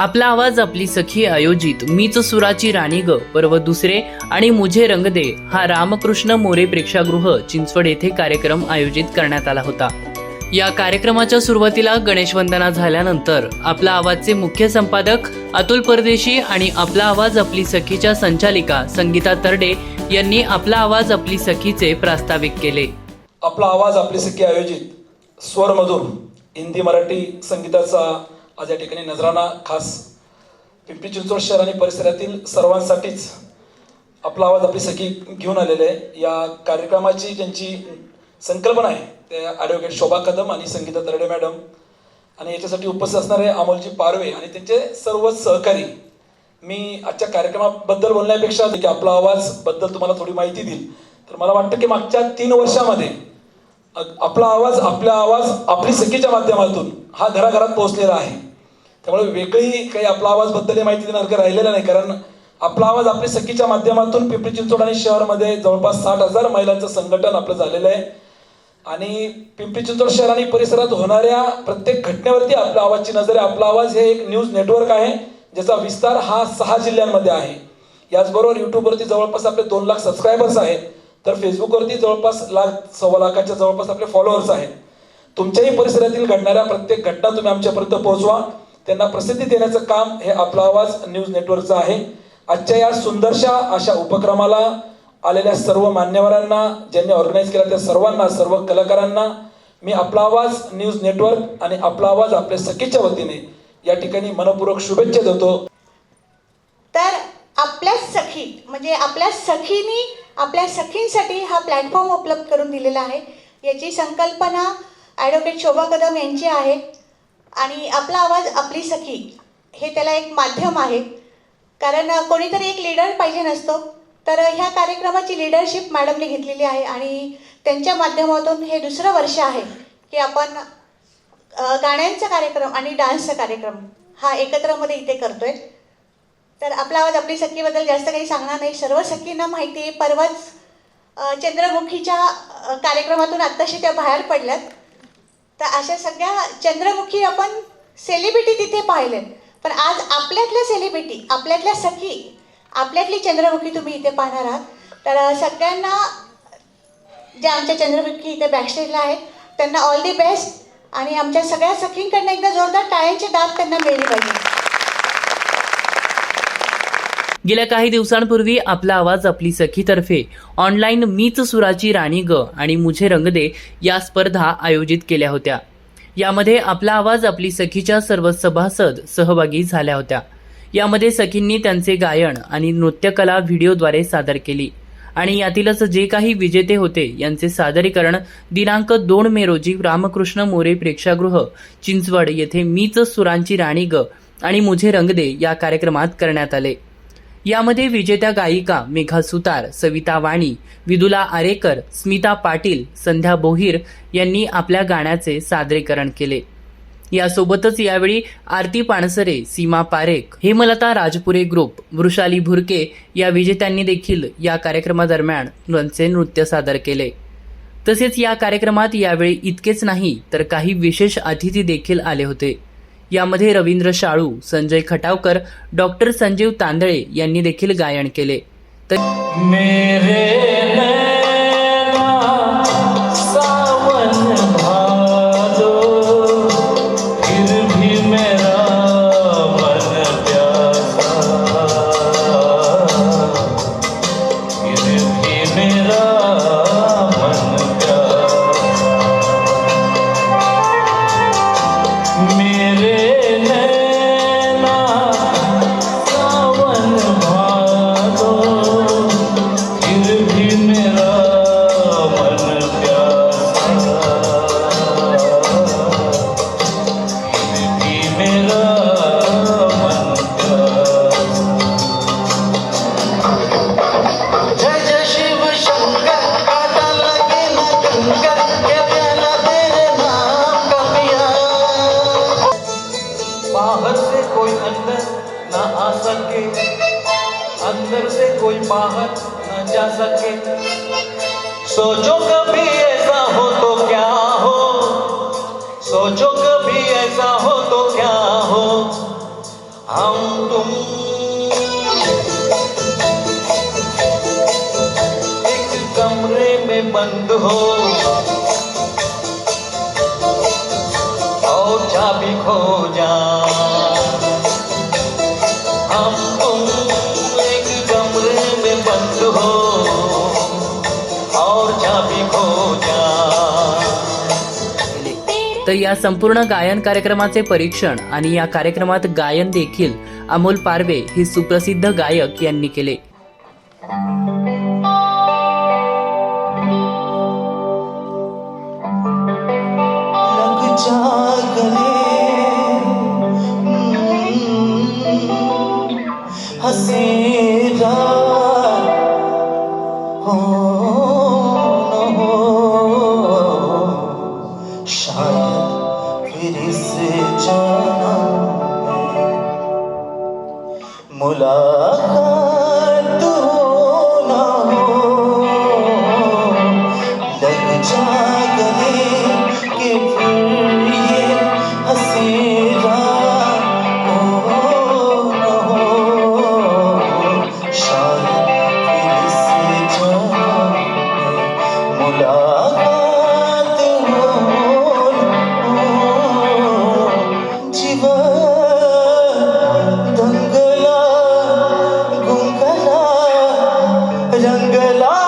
आपला आवाज आपली सखी आयोजित मीच सुराची राणी ग पर्व दुसरे आणि मुझे रंग दे हा रामकृष्ण मोरे प्रेक्षागृह चिंचवड येथे कार्यक्रम आयोजित करण्यात आला होता. या कार्यक्रमाच्या सुरुवातीला गणेशवंदना झाल्यानंतर आपला आवाजचे मुख्य संपादक अतुल परदेशी आणि आपला आवाज आपली सखीच्या संचालिका संगीता तरडे यांनी आपला आवाज आपली सखीचे प्रास्ताविक केले. आपला आवाज आपली सखी आयोजित स्वरमधून हिंदी मराठी संगीताचा आज या ठिकाणी नजराना खास पिंपरी चिंचवड शहर आणि परिसरातील सर्वांसाठीच आपला आवाज आपली सखी घेऊन आलेले आहे. या कार्यक्रमाची ज्यांची संकल्पना आहे ते ॲडव्होकेट शोभा कदम आणि संगीता तरडे मॅडम. आणि याच्यासाठी उपस्थित असणारे अमोलजी पारवे आणि त्यांचे सर्व सहकारी. मी आजच्या कार्यक्रमाबद्दल बोलण्यापेक्षा की आपला आवाजबद्दल तुम्हाला थोडी माहिती देईल. तर मला वाटतं की मागच्या तीन वर्षामध्ये आपला आवाज आपला आवाज आपली सखीच्या माध्यमातून हा घराघरात पोहोचलेला आहे. त्यामुळे वेगळी काही आपला आवाजबद्दल माहिती देण्यासारखं राहिलेलं नाही कारण आपला आवाज आपली सखीच्या माध्यमातून पिंपरी चिंचवड आणि शहरमध्ये जवळपास साठ हजार महिलांचं संघटन आपलं झालेलं आहे. आणि पिंपरी चिंचवड शहर आणि परिसरात होणाऱ्या प्रत्येक घटनेवरती आपल्या आवाजची नजर आहे. आपला आवाज हे एक न्यूज नेटवर्क आहे ज्याचा विस्तार हा सहा जिल्ह्यांमध्ये आहे. याचबरोबर यूट्यूबवरती जवळपास आपले दोन लाख सबस्क्रायबर्स आहेत तर फेसबुकवरती जवळपास लाख सव्वा लाखाच्या जवळपास आपले फॉलोअर्स आहेत. तुमच्याही परिसरातील घडणाऱ्या प्रत्येक घटना तुम्ही आमच्यापर्यंत पोहोचवा. त्यांना प्रसिद्धी देण्याचं काम हे आपला आवाज न्यूज नेटवर्कचं आहे. आजच्या या सुंदरशा अशा उपक्रमाला आलेल्या सर्व मान्यवरांना ज्यांनी ऑर्गनाईज केला त्या सर्वांना सर्व कलाकारांना मी आपला आवाज न्यूज नेटवर्क आणि आपला आवाज आपल्या सखीच्या वतीने या ठिकाणी मनपूर्वक शुभेच्छा देतो. तर आपल्या सखी म्हणजे आपल्या सखीनी आपल्या सखींसाठी हा प्लॅटफॉर्म उपलब्ध करून दिलेला आहे. याची संकल्पना ॲडव्होकेट शोभा कदम यांची आहे. आणि आपला आवाज आपली सखी हे त्याला एक माध्यम आहे. कारण कोणीतरी एक लीडर पाहिजे नसतो. तर ह्या कार्यक्रमाची लीडरशिप मॅडमने घेतलेली आहे आणि त्यांच्या माध्यमातून हे दुसरं वर्ष आहे की आपण गाण्यांचा कार्यक्रम आणि डान्सचा कार्यक्रम हा एकत्रमध्ये इथे करतोय. तर आपला आवाज आपली सखीबद्दल जास्त काही सांगणार नाही. सर्व सखींना माहिती आहे. परवाच चंद्रमुखीच्या कार्यक्रमातून आत्ताशी त्या बाहेर पडल्यात. तर अशा सगळ्या चंद्रमुखी आपण सेलिब्रिटी तिथे पाहिले पण आज आपल्यातल्या सेलिब्रिटी आपल्यातल्या सखी आपल्यातली चंद्रमुखी तुम्ही इथे पाहणार आहात. तर सगळ्यांना ज्या आमच्या चंद्रमुखी इथे बॅकस्टेजला आहेत त्यांना ऑल दी बेस्ट आणि आमच्या सगळ्या सखींकडनं एकदा जोरदार टाळ्यांची दाद त्यांना मिळली पाहिजे गेल्या काही दिवसांपूर्वी आपला आवाज आपली सखीतर्फे. ऑनलाईन मीच सुराची राणी ग आणि मुझे रंग दे या स्पर्धा आयोजित केल्या होत्या. यामध्ये आपला आवाज आपली सखीच्या सर्व सभासद सहभागी झाल्या होत्या. यामध्ये सखींनी त्यांचे गायन आणि नृत्यकला व्हिडिओद्वारे सादर केली. आणि यातीलच जे काही विजेते होते यांचे सादरीकरण दिनांक दोन मे रोजी रामकृष्ण मोरे प्रेक्षागृह चिंचवड येथे मीच सुरांची राणी ग आणि मुझे रंग दे या कार्यक्रमात करण्यात आले. यामध्ये विजेत्या गायिका मेघा सुतार सविता वाणी विदुला आरेकर स्मिता पाटील संध्या बोहीर यांनी आपल्या गाण्याचे सादरीकरण केले. यासोबतच यावेळी आरती पाणसरे सीमा पारेख हेमलता राजपुरे ग्रुप वृषाली भुरके या विजेत्यांनी देखील या कार्यक्रमादरम्यान त्यांचे नृत्य सादर केले. तसेच या कार्यक्रमात यावेळी इतकेच नाही तर काही विशेष अतिथी देखील आले होते. यामध्ये रवींद्र शाळू संजय खटावकर डॉक्टर संजीव तांदळे यांनी देखील गायन केले. तर बंद हो और चाबी खो जा। हम तुम एक कमरे में बंद हो। और चाबी खो जा। तर या संपूर्ण गायन कार्यक्रमाचे परीक्षण आणि या कार्यक्रमात गायन देखील अमोल पारवे हे सुप्रसिद्ध गायक यांनी केले. रंगला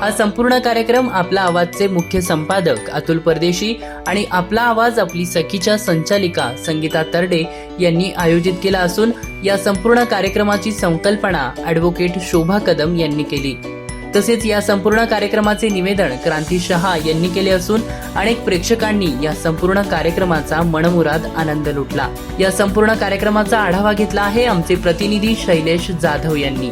हा संपूर्ण कार्यक्रम आपला आवाजचे मुख्य संपादक अतुल परदेशी आणि आपला आवाज आपली सखीच्या संचालिका संगीता तरडे यांनी आयोजित केला असून या संपूर्ण कार्यक्रमाची संकल्पना ॲडव्होकेट शोभा कदम यांनी केली. तसेच या संपूर्ण कार्यक्रमाचे निवेदन क्रांती शहा यांनी केले असून अनेक प्रेक्षकांनी या संपूर्ण कार्यक्रमाचा मनमुराद आनंद लुटला. या संपूर्ण कार्यक्रमाचा आढावा घेतला आहे आमचे प्रतिनिधी शैलेश जाधव यांनी.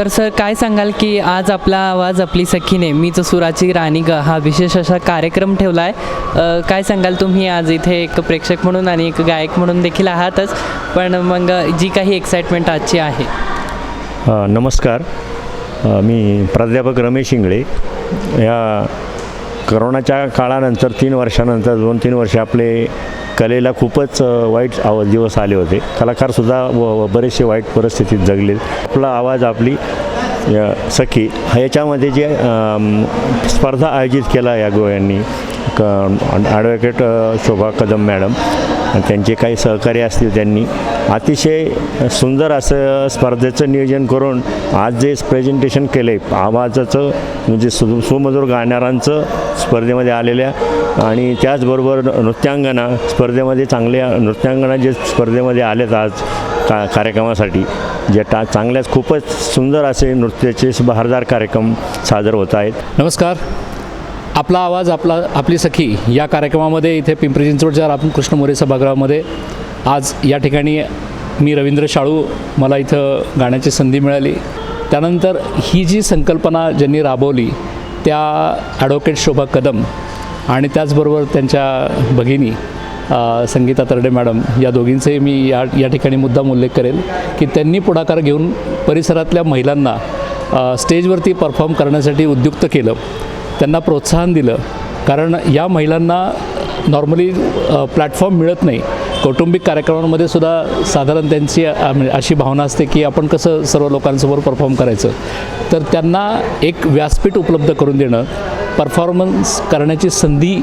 तर सर काय सांगाल की आज आपला आवाज आपली सखीने मीच सुराची राणी ग हा विशेष असा कार्यक्रम ठेवला आहे काय सांगाल तुम्ही आज? इथे एक प्रेक्षक म्हणून आणि एक गायक म्हणून देखील आहातच. पण मग जी काही एक्साइटमेंट आजची आहे. नमस्कार. मी प्राध्यापक रमेश इंगळे. या करोनाच्या काळानंतर तीन वर्षानंतर दोन तीन वर्ष आपले कलेला खूपच वाईट आव दिवस आले होते. कलाकारसुद्धा व बरेचसे वाईट परिस्थितीत जगले. आपला आवाज आपली सखी ह्याच्यामध्ये जे स्पर्धा आयोजित केला या गोव्यांनी. क ॲडव्होकेट शोभा कदम मॅडम. त्यांचे काही सहकारी असतील त्यांनी. अतिशय सुंदर असं स्पर्धेचं नियोजन करून आज जे प्रेझेंटेशन केलं आहे आवाजाचं म्हणजे सु सुमधूर गाणाऱ्यांचं स्पर्धेमध्ये आलेल्या आणि त्याचबरोबर नृत्यांगना स्पर्धेमध्ये चांगल्या नृत्यांगना जे स्पर्धेमध्ये आलेत आज का कार्यक्रमासाठी जे टा चांगल्याच खूपच सुंदर असे नृत्याचे बहारदार कार्यक्रम सादर होत आहेत. नमस्कार. आपला आवाज आपला आपली सखी या कार्यक्रमामध्ये इथे पिंपरी चिंचवडच्या रामकृष्ण मोरे सभागृहामध्ये आज या ठिकाणी मी रवींद्र शाळू मला इथं गाण्याची संधी मिळाली. त्यानंतर ही जी संकल्पना ज्यांनी राबवली त्या ॲडव्होकेट शोभा कदम आणि त्याचबरोबर त्यांच्या भगिनी संगीता तरडे मॅडम या दोघींचंही मी या या ठिकाणी मुद्दाम उल्लेख करेल की त्यांनी पुढाकार घेऊन परिसरातल्या महिलांना स्टेजवरती परफॉर्म करण्यासाठी उद्युक्त केलं. त्यांना प्रोत्साहन दिलं. कारण या महिलांना नॉर्मली प्लॅटफॉर्म मिळत नाही. कौटुंबिक कार्यक्रमांमध्ये सुद्धा साधारण त्यांची म्हणजे अशी भावना असते की आपण कसं सर्व लोकांसमोर परफॉर्म करायचं. तर त्यांना एक व्यासपीठ उपलब्ध करून देणं परफॉर्मन्स करण्याची संधी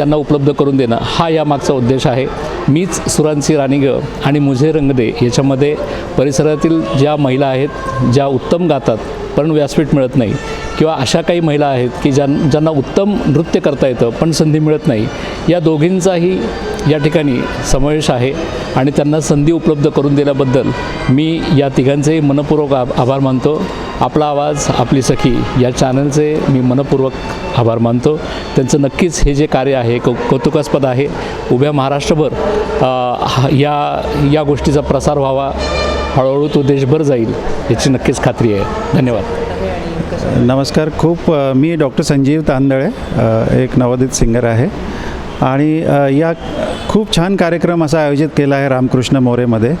त्यांना उपलब्ध करून देणं हा यामागचा उद्देश आहे. मीच सुरांची राणीग आणि मुझे रंग दे याच्यामध्ये परिसरातील ज्या महिला आहेत ज्या उत्तम गातात पण व्यासपीठ मिळत नाही किंवा अशा काही महिला आहेत की ज्यां ज्यांना उत्तम नृत्य करता येतं पण संधी मिळत नाही या दोघींचाही या ठिकाणी समावेश आहे आणि त्यांना संधी उपलब्ध करून दिल्याबद्दल मी या तिघांचेही मनपूर्वक आभार मानतो. आपला आवाज आपली सखी या चॅनलचे मी मनपूर्वक आभार मानतो. त्यांचं नक्कीच हे जे कार्य आहे कौ कौतुकास्पद आहे उभ्या महाराष्ट्रभर या या गोष्टीचा प्रसार व्हावा हळूहळू तो देशभर जाईल याची नक्कीच खात्री आहे. धन्यवाद. नमस्कार. खूप मी डॉक्टर संजीव तांदळे एक नवोदित सिंगर आहे. आणि या खूप छान कार्यक्रम असा आयोजित केला आहे रामकृष्ण मोरेमध्ये.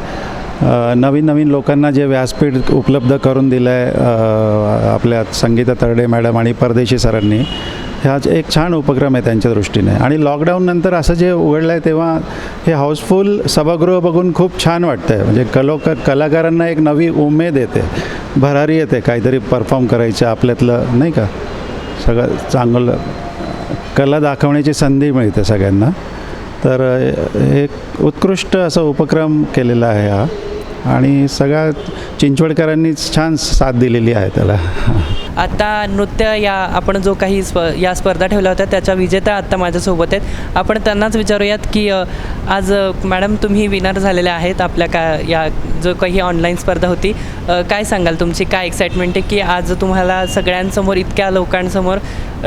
नवीन नवीन लोकांना जे व्यासपीठ उपलब्ध करून दिलं आहे आपल्या संगीता तरडे मॅडम आणि परदेशी सरांनी ह्या एक छान उपक्रम आहे त्यांच्या दृष्टीने. आणि लॉकडाऊननंतर असं जे उघडलं आहे तेव्हा हे हाऊसफुल सभागृह बघून खूप छान वाटतं आहे म्हणजे कलोक कलाकारांना एक नवी उमेद येते. भरारी येते काहीतरी परफॉर्म करायचं आपल्यातलं नाही का? सगळं चांगलं कला दाखवण्याची संधी मिळते सगळ्यांना. तर एक उत्कृष्ट असा उपक्रम केलेला आहे हा. आणि सगळ्या चिंचवडकरांनीच छान साथ दिलेली आहे त्याला. आता नृत्य या आपण जो काही स्प या स्पर्धा ठेवल्या होत्या त्याच्या विजेत्या आत्ता माझ्यासोबत आहेत. आपण त्यांनाच विचारूयात की आज मॅडम तुम्ही विनर झालेले आहेत आपल्या का या जो काही ऑनलाईन स्पर्धा होती. काय सांगाल तुमची? काय एक्साइटमेंट आहे की आज तुम्हाला सगळ्यांसमोर इतक्या लोकांसमोर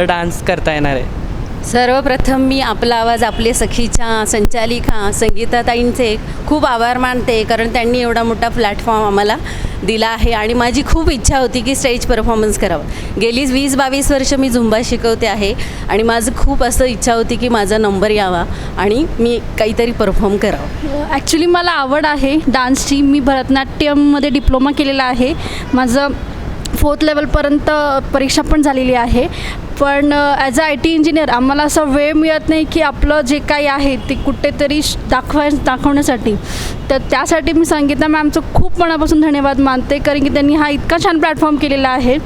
डान्स करता येणार आहे? सर्वप्रथम मी आपला आवाज आपले सखीच्या संचालिका संगीताताईंचे खूप आभार मानते कारण त्यांनी एवढा मोठा प्लॅटफॉर्म आम्हाला दिला आहे. आणि माझी खूप इच्छा होती की स्टेज परफॉर्मन्स करावं. गेली वीस बावीस वर्ष मी झुंबा शिकवते आहे. आणि माझं खूप असं इच्छा होती की माझा नंबर यावा आणि मी काहीतरी परफॉर्म करावं. ॲक्च्युली मला आवड आहे डान्सची मी भरतनाट्यममध्ये डिप्लोमा केलेला आहे. माझं फोर्थ लेवलपर्यंत परीक्षा पण झालेली आहे. पण as a I T engineer आम्हाला असा वेळ मिळत नाही की आपलं जे काही आहे ते कुठेतरी श- दाखवाय दाखवण्यासाठी. तर त्यासाठी मी संगीता मॅमचं खूप मनापासून धन्यवाद मानते कारण की त्यांनी हा इतका छान प्लॅटफॉर्म केलेला आहे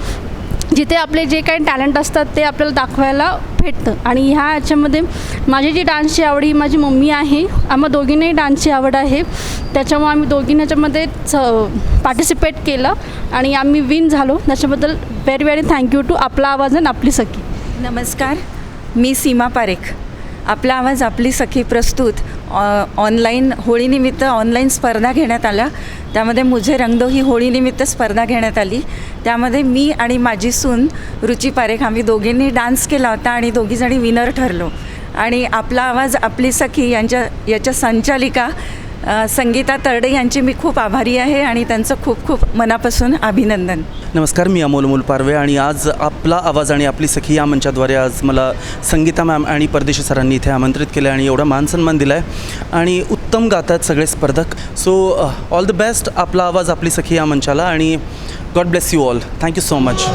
जिथे आपले जे काही टॅलेंट असतात ते आपल्याला दाखवायला भेटतं. आणि ह्या याच्यामध्ये माझी जी डान्सची आवड ही माझी मम्मी आहे आम्हा दोघींनाही डान्सची आवड आहे. त्याच्यामुळे आम्ही दोघींनी ह्याच्यामध्ये पार्टिसिपेट केलं आणि आम्ही विन झालो. त्याच्याबद्दल व्हेरी व्हेरी थँक्यू टू आपला आवाज आणि आपली सखी. नमस्कार मी सीमा पारेख. आपला आवाज आपली सखी प्रस्तुत ऑ ऑनलाईन होळीनिमित्त ऑनलाईन स्पर्धा घेण्यात आल्या त्यामध्ये मुझे रंगदो ही होळीनिमित्त स्पर्धा घेण्यात आली. त्यामध्ये मी आणि माझी सून रुची पारेख आम्ही दोघींनी डान्स केला होता आणि दोघीजणी विनर ठरलो. आणि आपला आवाज आपली सखी यांच्या याच्या संचालिका संगीता तरडे यांची मी खूप आभारी आहे आणि त्यांचं खूप खूप मनापासून अभिनंदन. नमस्कार मी अमोल अमोल पारवे आणि आज आपला आवाज आणि आपली सखी या मंचाद्वारे आज मला संगीता मॅम आणि परदेशी सरांनी इथे आमंत्रित केलं आणि एवढा मानसन्मान दिला आहे आणि उत्तम गातात सगळे स्पर्धक. सो ऑल द बेस्ट आपला आवाज आपली सखी या मंचाला आणि God bless you all thank you so much